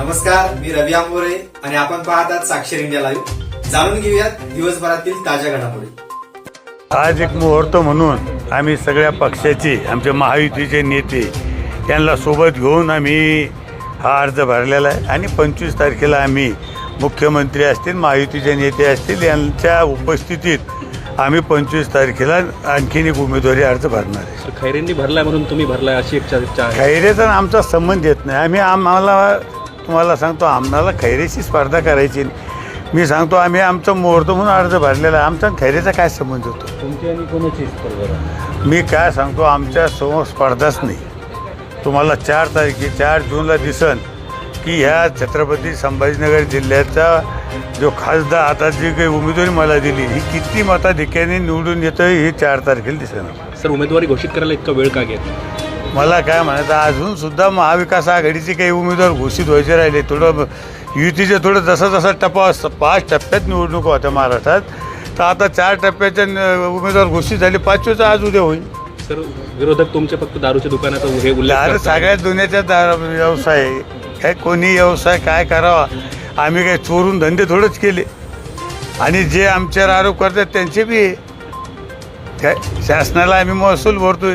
नमस्कार मी रवी आंबोरे आणि आपण पाहतात साक्षर इंडिया लाईव्ह. जाणून घेऊयात दिवसभरातील ताज्या घडामोडी. आज एक मुहूर्त म्हणून आम्ही सगळ्या पक्षाचे आमचे महायुतीचे नेते यांना सोबत घेऊन आम्ही हा अर्ज भरलेला आहे. आणि पंचवीस तारखेला आम्ही मुख्यमंत्री असतील महायुतीचे नेते असतील यांच्या उपस्थितीत आम्ही पंचवीस तारखेला आणखीन एक उमेदवारी अर्ज भरणार आहे. तर खैरेंनी भरलाय म्हणून तुम्ही भरलाय अशी एक चर्चा आहे. खैरेचा आमचा संबंध येत नाही. आम्ही आम्हाला तुम्हाला सांगतो आम्हाला खैरेशी स्पर्धा करायची. मी सांगतो आम्ही आमचा मुहूर्त म्हणून अर्ज भरलेला आहे. आमचा खैरेचा काय संबंध होतो? तुमची आणि कोणाची स्पर्धा मी काय सांगतो आमच्यासमोर स्पर्धाच नाही. तुम्हाला चार तारखे चार जूनला दिसन की ह्या छत्रपती संभाजीनगर जिल्ह्याचा जो खासदार आता जी काही उमेदवारी मला दिली ही किती मताधिक्याने निवडून येतं हे चार तारखेला दिसेना सर उमेदवारी घोषित करायला इतका वेळ का घेत मला काय म्हणायचं अजून सुद्धा महाविकास आघाडीचे काही उमेदवार घोषित व्हायचे राहिले थोडं युतीचे थोडं जसा जसा टप्पा असतो पाच टप्प्यात निवडणुका होत्या महाराष्ट्रात तर आता चार टप्प्याच्या उमेदवार घोषित झाले पाचवेचा आज उद्या होईल सर विरोधक तुमचे फक्त दारूच्या दुकानाचा हे उल्लेख. सगळ्या दुनियाचा दार व्यवसाय. काय कोणी व्यवसाय काय करावा आम्ही काय चोरून धंदे थोडेच केले आणि जे आमच्यावर आरोप करतात त्यांचे बी. काय शासनाला आम्ही महसूल भरतोय